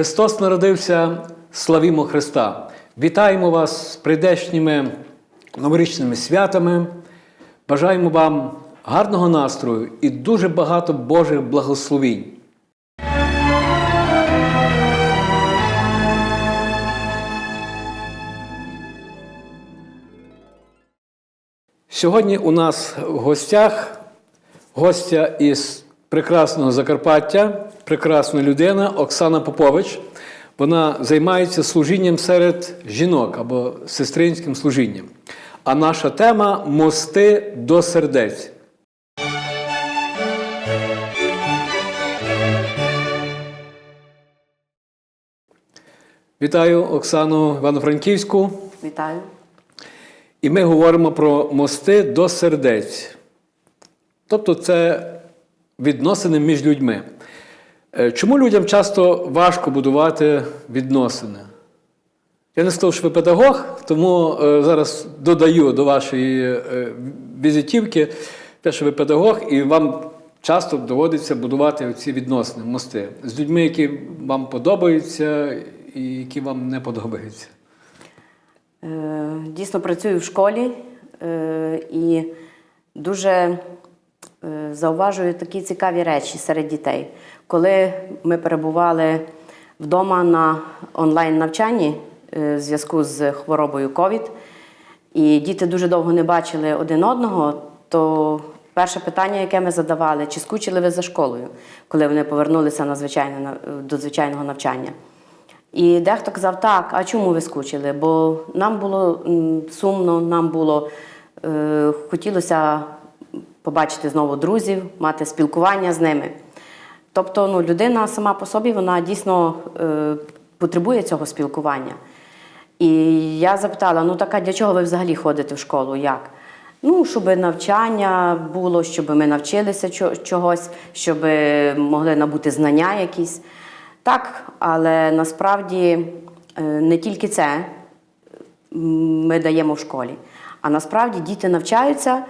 Христос народився, славімо Христа! Вітаємо вас з прийдешніми новорічними святами. Бажаємо вам гарного настрою і дуже багато Божих благословінь. Сьогодні у нас в гостях гостя із прекрасного Закарпаття, прекрасна людина Оксана Попович. Вона займається служінням серед жінок або сестринським служінням. А наша тема мости до сердець. Вітаю Оксану Івано-Франківську. Вітаю. І ми говоримо про мости до сердець. Тобто це відносини між людьми. Е, Чому людям часто важко будувати відносини? Я не сказав, що ви педагог, тому е, зараз додаю до вашої е, візитівки те, що ви педагог, і вам часто доводиться будувати ці відносини, мости з людьми, які вам подобаються і які вам не подобаються. Дійсно працюю в школі і дуже зауважую такі цікаві речі серед дітей. Коли ми перебували вдома на онлайн-навчанні е, в зв'язку з хворобою COVID, і діти дуже довго не бачили один одного, то перше питання, яке ми задавали, чи скучили ви за школою, коли вони повернулися на звичайне, до звичайного навчання. І дехто казав, так, а чому ви скучили? Бо нам було сумно, нам було е, хотілося побачити знову друзів, мати спілкування з ними. Тобто ну, людина сама по собі вона дійсно е, потребує цього спілкування. І я запитала: ну так а для чого ви взагалі ходите в школу? Як? Ну, щоб навчання було, щоб ми навчилися чогось, щоб могли набути знання якісь. Так, але насправді е, не тільки це ми даємо в школі, а насправді діти навчаються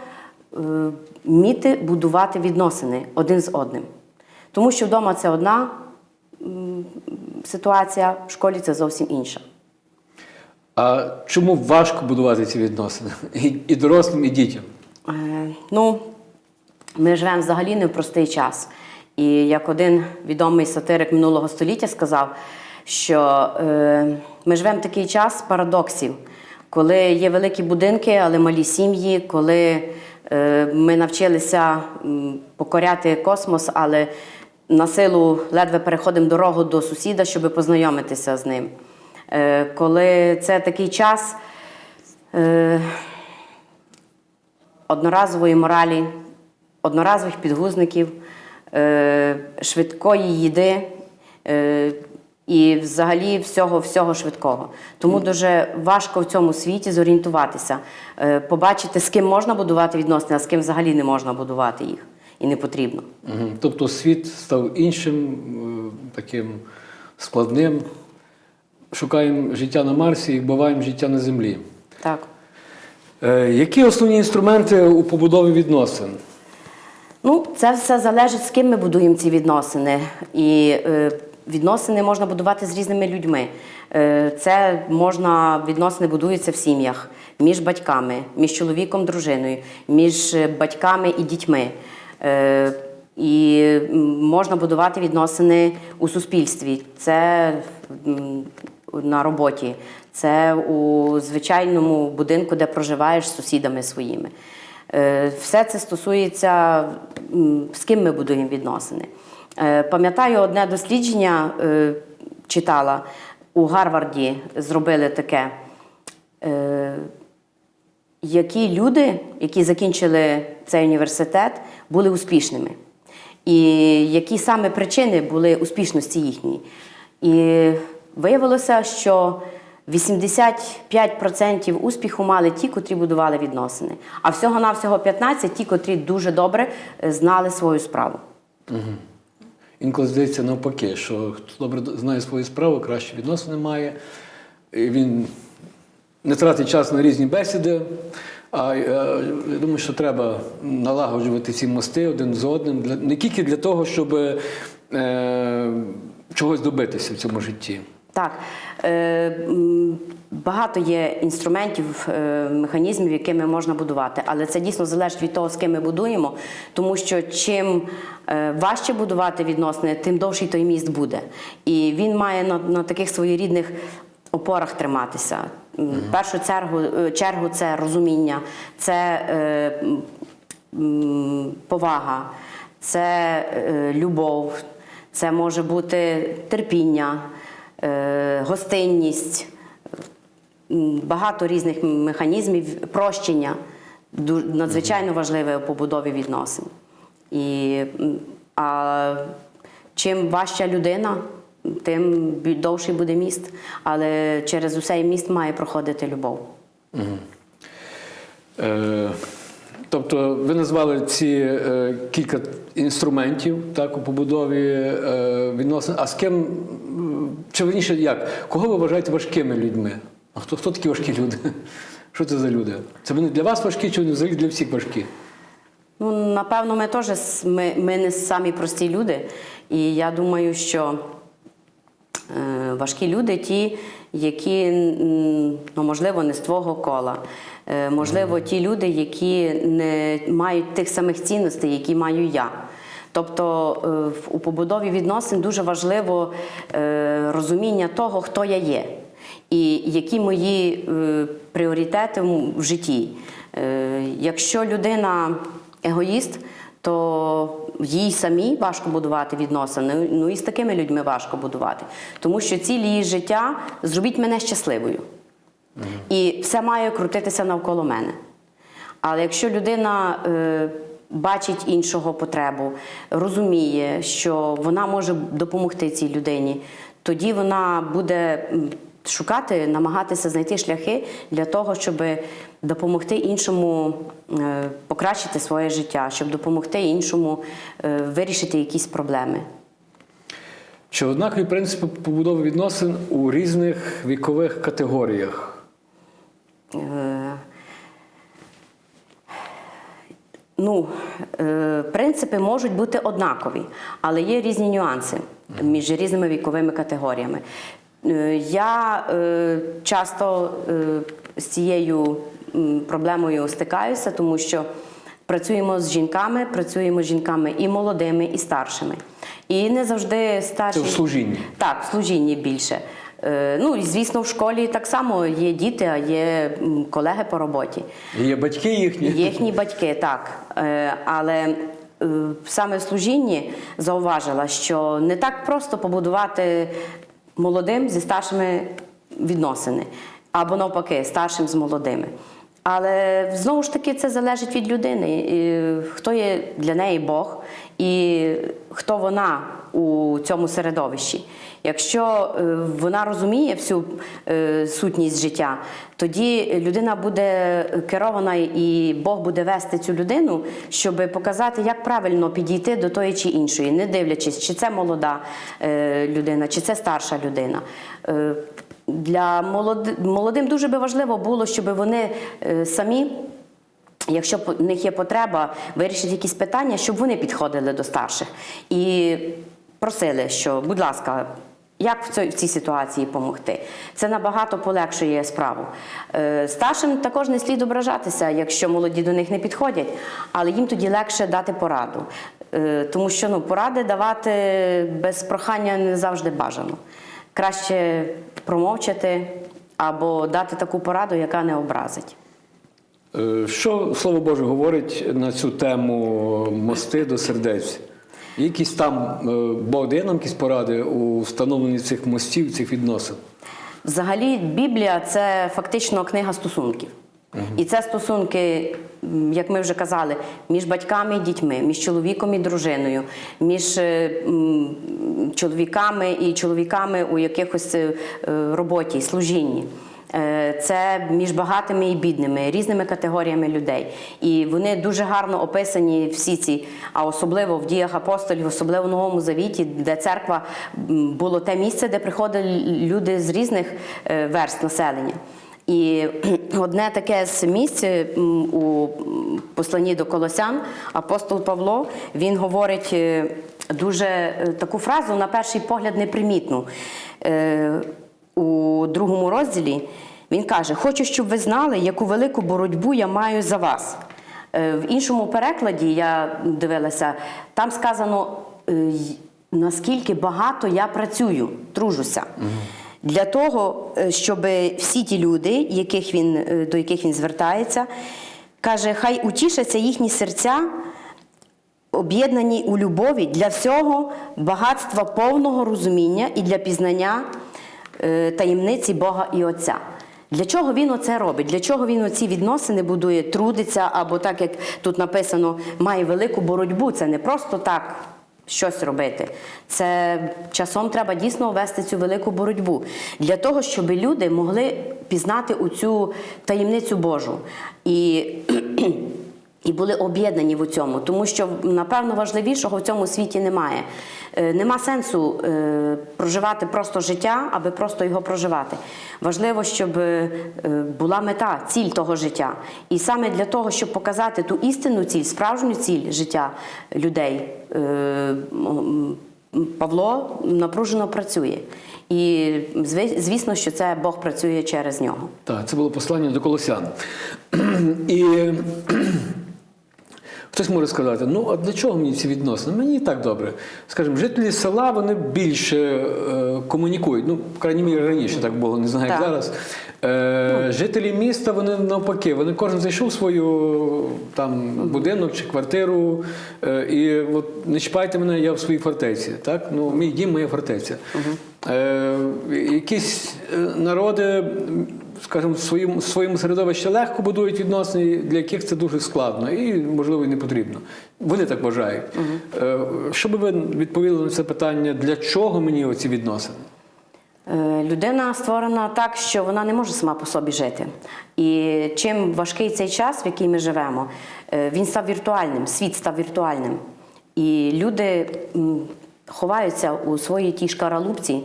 вміти будувати відносини один з одним. Тому що вдома це одна ситуація, в школі це зовсім інша. А чому важко будувати ці відносини і, і дорослим, і дітям? Е, Ну, ми живемо взагалі не в простий час. І як один відомий сатирик минулого століття сказав, що е, ми живемо в такий час парадоксів, коли є великі будинки, але малі сім'ї, коли е, ми навчилися покоряти космос, але на силу ледве переходимо дорогу до сусіда, щоб познайомитися з ним. Е, коли це такий час. Е, одноразової моралі, одноразових підгузників, е, швидкої їди е, і взагалі всього всього швидкого. Тому дуже важко в цьому світі зорієнтуватися, е, побачити, з ким можна будувати відносини, а з ким взагалі не можна будувати їх і не потрібно. Мгм. Тобто світ став іншим, е, таким складним. Шукаємо життя на Марсі і буваємо життя на Землі. Так. Е, Які основні інструменти у побудові відносин? Ну, це все залежить, з ким ми будуємо ці відносини. І е, відносини можна будувати з різними людьми. Е, це можна відносини будуються в сім'ях між батьками, між чоловіком, дружиною, між е, батьками і дітьми. Е, і можна будувати відносини у суспільстві. Це на роботі, це у звичайному будинку, де проживаєш з сусідами своїми. Все це стосується, з ким ми будуємо відносини. Е, Пам'ятаю, одне дослідження е, читала у Гарварді, зробили таке. Е, Які люди, які закінчили цей університет, були успішними, і які саме причини були успішності їхньої. І виявилося, що 85% успіху мали ті, котрі будували відносини, а всього-навсього 15% ті, котрі дуже добре знали свою справу. Інколи здається навпаки, що хто добре знає свою справу, краще відносини має. Він не тратить час на різні бесіди. А е, я думаю, що треба налагоджувати ці мости один з одним, для, не тільки для того, щоб е, чогось добитися в цьому житті? Так, е, багато є інструментів, е, механізмів, якими можна будувати, але це дійсно залежить від того, з ким ми будуємо, тому що чим е, важче будувати відносини, тим довший той міст буде. І він має на, на таких своєрідних опорах триматися. В першу чергу, чергу це розуміння, це е, повага, це е, любов, це може бути терпіння, гостинність, багато різних механізмів прощення надзвичайно важливе у побудові відносин. І, а чим важча людина, тим довший буде міст, але через усей міст має проходити любов. Е, тобто ви назвали ці е, кілька інструментів так, у побудові е, відносин. А з ким, чи верніше, як? Кого ви вважаєте важкими людьми? А хто, хто такі важкі люди? Що це за люди? Це вони для вас важкі, чи вони взагалі для всіх важкі? Ну, напевно, ми теж ми, ми не самі прості люди. І я думаю, що е, важкі люди ті, які, ну, можливо, не з твого кола. Е, можливо, ті люди, які не мають тих самих цінностей, які маю я. Тобто е, у побудові відносин дуже важливо е, розуміння того, хто я є, і які мої е, пріоритети в житті. Якщо людина егоїст, то їй самій важко будувати відносини. Ну і з такими людьми важко будувати. Тому що ціль її життя зробіть мене щасливою. І все має крутитися навколо мене. Але якщо людина бачить іншого потребу, розуміє, що вона може допомогти цій людині, тоді вона буде шукати, намагатися знайти шляхи для того, щоб допомогти іншому е, покращити своє життя, щоб допомогти іншому е, вирішити якісь проблеми. Чи однакові принципи побудови відносин у різних вікових категоріях? Е, Ну, е, принципи можуть бути однакові, але є різні нюанси між різними віковими категоріями. Е, Я е, часто з цією проблемою стикаюся, тому що працюємо з жінками, працюємо з жінками і молодими, і старшими. І не завжди старші. Це в служінні. Так, в служінні більше. Е, Ну і звісно, в школі так само є діти, а є колеги по роботі. Є батьки їхні? Їхні батьки, так. Е, Але е, саме в служінні зауважила, що не так просто побудувати молодим зі старшими відносини, або навпаки, старшим з молодими. Але знову ж таки це залежить від людини, і хто є для неї Бог і хто вона у цьому середовищі. Якщо е, вона розуміє всю е, сутність життя, тоді людина буде керована і Бог буде вести цю людину, щоб показати, як правильно підійти до тої чи іншої, не дивлячись, чи це молода е, людина, чи це старша людина. Для молодим дуже би важливо було, щоб вони самі Якщо в них є потреба вирішити якісь питання, щоб вони підходили до старших і просили, що, будь ласка, як в цій, в цій ситуації допомогти? Це набагато полегшує справу. Е, Старшим також не слід ображатися, якщо молоді до них не підходять, але їм тоді легше дати пораду. Е, Тому що ну, поради давати без прохання не завжди бажано. Краще промовчати або дати таку пораду, яка не образить. Е, Що Слово Боже говорить на цю тему мости до сердець? Якісь там е, Бог дає нам якісь поради у встановленні цих мостів, цих відносин? Взагалі, Біблія це фактично книга стосунків. І це стосунки, як ми вже казали, між батьками і дітьми, між чоловіком і дружиною, між е, м, чоловіками і чоловіками у якихось е, роботі, служінні. Е, Це між багатими і бідними, різними категоріями людей. І вони дуже гарно описані всі ці, а особливо в діях апостолів, особливо в Новому Завіті, де церква було те місце, де приходили люди з різних е, верст населення. І одне таке з місць у посланні до Колосян, апостол Павло, він говорить, е, дуже таку фразу, на перший погляд, непримітну. У другому розділі він каже: Хочу, щоб ви знали, яку велику боротьбу я маю за вас. Е, В іншому перекладі я дивилася, там сказано, е, наскільки багато я працюю, тружуся. Для того, е, щоб всі ті люди, яких він, до яких він звертається, каже, хай утішаться їхні серця, об'єднані у любові для всього багатства повного розуміння і для пізнання таємниці Бога і Отця. Для чого він оце робить? Для чого він оці відносини будує, трудиться, або так як тут написано, має велику боротьбу. Це не просто так щось робити. Це часом треба дійсно вести цю велику боротьбу для того, щоб люди могли пізнати оцю таємницю Божу. І і були об'єднані в цьому, тому що напевно важливішого в цьому світі немає. Е, Нема сенсу е, проживати просто життя, аби просто його проживати. Важливо, щоб е, була мета, ціль того життя. І саме для того, щоб показати ту істинну ціль, справжню ціль життя людей, Павло напружено працює. І звісно, що це Бог працює через нього. Так, це було послання до колосян. І хтось може сказати: ну а для чого мені ці відносини? Мені і так добре. Скажімо, жителі села вони більше е, комунікують. Ну, в крайній мірі раніше так було, не знаю, як зараз. Е, жителі міста вони навпаки, вони кожен зайшов в свою там будинок чи квартиру, е, і от не чіпайте мене, я в своїй фортеці. Так? Ну, мій дім, моя фортеця. Е, якісь е, народи, скажімо, в своєму, в своєму середовищі легко будують відносини, для яких це дуже складно і, можливо, і не потрібно. Вони так вважають. Е, що би ви відповіли на це питання, для чого мені оці відносини? Е, Людина створена так, що вона не може сама по собі жити. І чим важкий цей час, в який ми живемо, е, він став віртуальним, світ став віртуальним. І люди ховаються у своїй тій шкаралупці,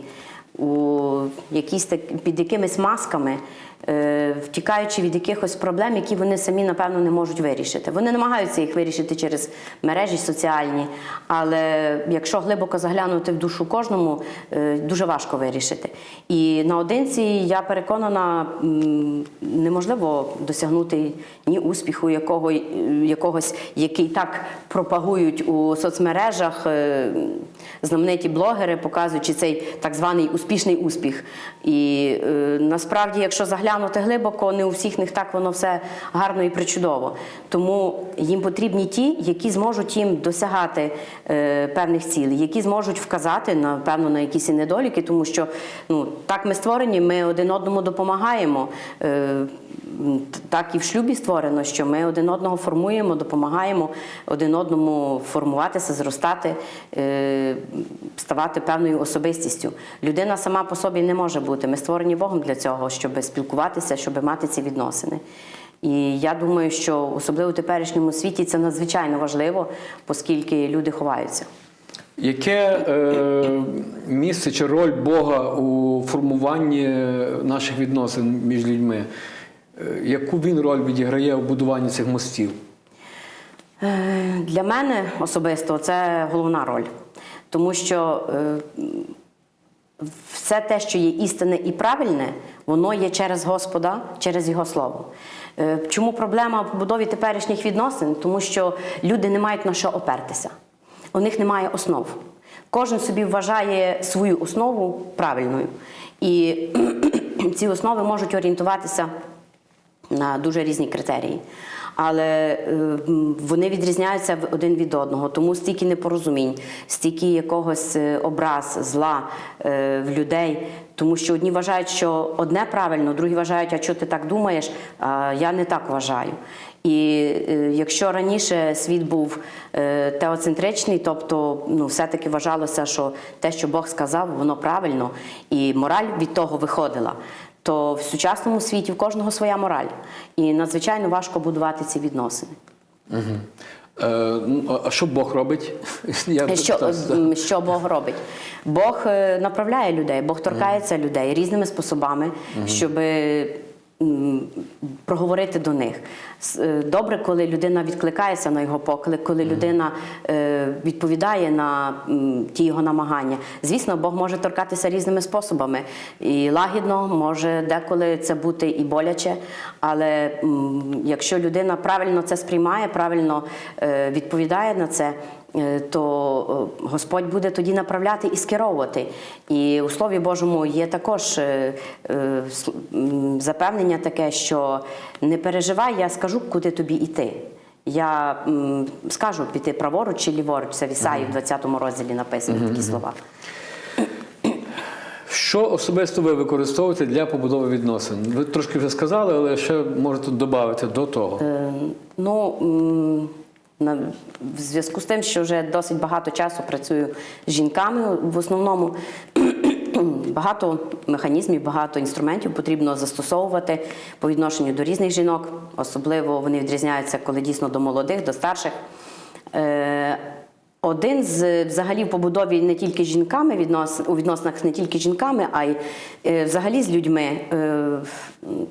у якісь так, під якимись масками, втікаючи від якихось проблем, які вони самі, напевно, не можуть вирішити. Вони намагаються їх вирішити через мережі соціальні, але якщо глибоко заглянути в душу кожному, е, дуже важко вирішити. І наодинці я переконана, неможливо досягнути ні успіху, якого, якогось, який так пропагують у соцмережах е, знамениті блогери, показуючи цей так званий успішний успіх. І е, насправді, якщо заглянути глибоко, не у всіх них так воно все гарно і причудово. Тому їм потрібні ті, які зможуть їм досягати е, певних цілей, які зможуть вказати напевно на якісь і недоліки, тому що ну так ми створені, ми один одному допомагаємо. Е, так і в шлюбі створено, що ми один одного формуємо, допомагаємо один одному формуватися, зростати, е, ставати певною особистістю. Людина сама по собі не може бути. Ми створені Богом для цього, щоб спілкуватися, щоб мати ці відносини. І я думаю, що особливо в теперішньому світі це надзвичайно важливо, оскільки люди ховаються. Яке е, місце чи роль Бога у формуванні наших відносин між людьми? Е, яку він роль відіграє у будуванні цих мостів? Е, Для мене особисто це головна роль, тому що е, все те, що є істинне і правильне, воно є через Господа, через Його Слово. Е, Чому проблема в побудові теперішніх відносин? Тому що люди не мають на що опертися, у них немає основ. Кожен собі вважає свою основу правильною. І ці основи можуть орієнтуватися на дуже різні критерії. Але е, вони відрізняються один від одного, тому стільки непорозумінь, стільки якогось е, образ, зла е, в людей. Тому що одні вважають, що одне правильно, другі вважають, а що ти так думаєш, а я не так вважаю. І якщо раніше світ був теоцентричний, тобто ну, все-таки вважалося, що те, що Бог сказав, воно правильно, і мораль від того виходила то в сучасному світі в кожного своя мораль. І надзвичайно важко будувати ці відносини. Ну, а що Бог робить? Я, Що, що Бог робить? Бог е, направляє людей, Бог торкається людей різними способами, щоб м, проговорити до них. Е, Добре, коли людина відкликається на його поклик, коли людина е, відповідає на ті його намагання. Звісно, Бог може торкатися різними способами. І лагідно може деколи це бути і боляче. Але якщо людина правильно це сприймає, правильно е, відповідає на це. Е, То е, Господь буде тоді направляти і скеровувати. І у Слові Божому є також е, запевнення таке, що не переживай, я скажу, куди тобі йти. Я м, скажу піти праворуч чи ліворуч. Це в Ісаї в 20 розділі написані такі слова. Що особисто ви використовуєте для побудови відносин? Ви трошки вже сказали, але ще можете додати до того. Е, Ну, м, в зв'язку з тим, що вже досить багато часу працюю з жінками, в основному багато механізмів, багато інструментів потрібно застосовувати по відношенню до різних жінок. Особливо вони відрізняються, коли дійсно до молодих, до старших. Один з взагалі в побудові не тільки жінками, віднос, у відносинах не тільки жінками, а й е, взагалі з людьми. Е,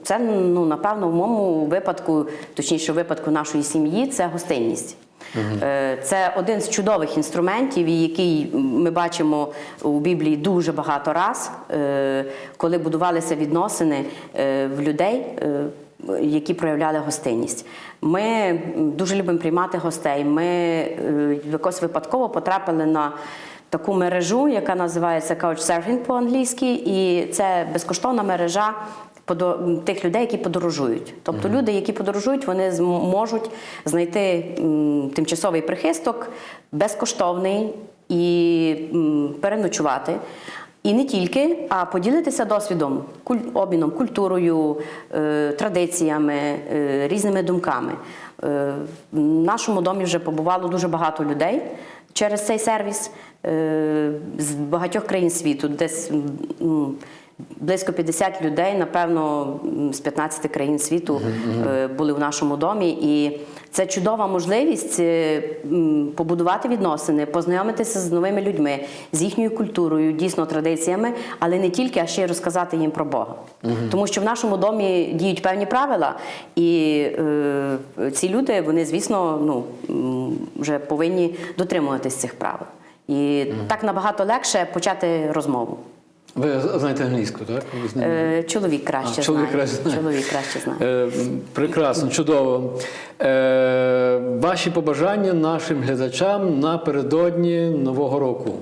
це, ну, напевно, в моєму випадку, точніше, в випадку нашої сім'ї, це гостинність. Е, Це один з чудових інструментів, який ми бачимо у Біблії дуже багато раз, е, коли будувалися відносини е, в людей. е, які проявляли гостинність. Ми дуже любимо приймати гостей. Ми е, якось випадково потрапили на таку мережу, яка називається Couchsurfing по-англійськи, і це безкоштовна мережа тих людей, які подорожують. Тобто люди, які подорожують, вони зм- можуть знайти тимчасовий прихисток, безкоштовний і переночувати. І не тільки, а поділитися досвідом, обміном, культурою, е, традиціями, е, різними думками. Е, в нашому домі вже побувало дуже багато людей через цей сервіс з багатьох країн світу, десь близько 50 людей, напевно, з 15 країн світу е, були в нашому домі. І це чудова можливість е, побудувати відносини, познайомитися з новими людьми, з їхньою культурою, дійсно традиціями, але не тільки, а ще й розказати їм про Бога. Тому що в нашому домі діють певні правила, і е, ці люди, вони, звісно, ну, вже повинні дотримуватись цих правил. І так набагато легше почати розмову. Ви знаєте англійську, так? Е, чоловік краще А, чоловік знає. краще знає. Чоловік краще знає. Е, прекрасно, чудово. Е, ваші побажання нашим глядачам напередодні Нового року.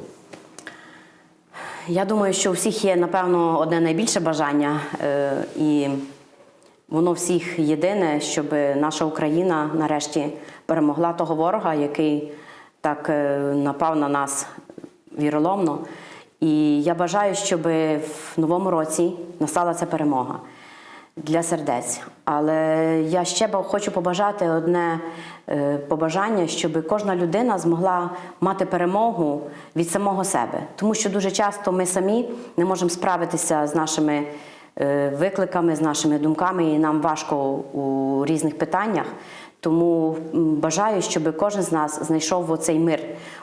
Я думаю, що у всіх є, напевно, одне найбільше бажання, е, і воно всіх єдине, щоб наша Україна нарешті перемогла того ворога, який так е, напав на нас віроломно. І я бажаю, щоб в новому році настала ця перемога для сердець. Але я ще хочу побажати одне е, побажання, щоб кожна людина змогла мати перемогу від самого себе. Тому що дуже часто ми самі не можемо справитися з нашими е, викликами, з нашими думками, і нам важко у різних питаннях. Тому бажаю, щоб кожен з нас знайшов оцей мир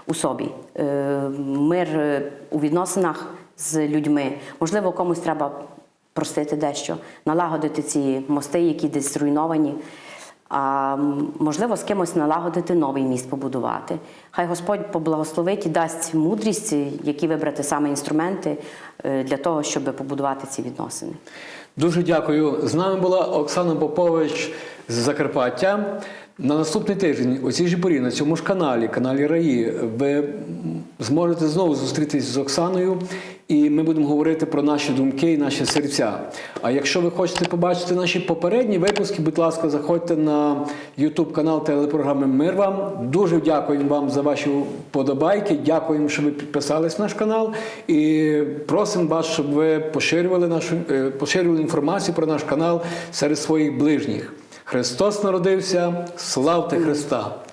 у собі, Е, мир е, у відносинах з людьми. Можливо, комусь треба простити дещо, налагодити ці мости, які десь зруйновані. А можливо, з кимось налагодити новий міст побудувати. Хай Господь поблагословить і дасть мудрість, які вибрати саме інструменти е, для того, щоб побудувати ці відносини. Дуже дякую. З нами була Оксана Попович з Закарпаття. На наступний тиждень у цій ж порі на цьому ж каналі, каналі Раї, ви зможете знову зустрітись з Оксаною, і ми будемо говорити про наші думки і наші серця. А якщо ви хочете побачити наші попередні випуски, будь ласка, заходьте на YouTube канал телепрограми Мир вам. Дуже дякуємо вам за ваші вподобайки. Дякуємо, що ви підписались на наш канал. І просимо вас, щоб ви поширювали нашу е, поширювали інформацію про наш канал серед своїх ближніх. Христос народився, славте Христа!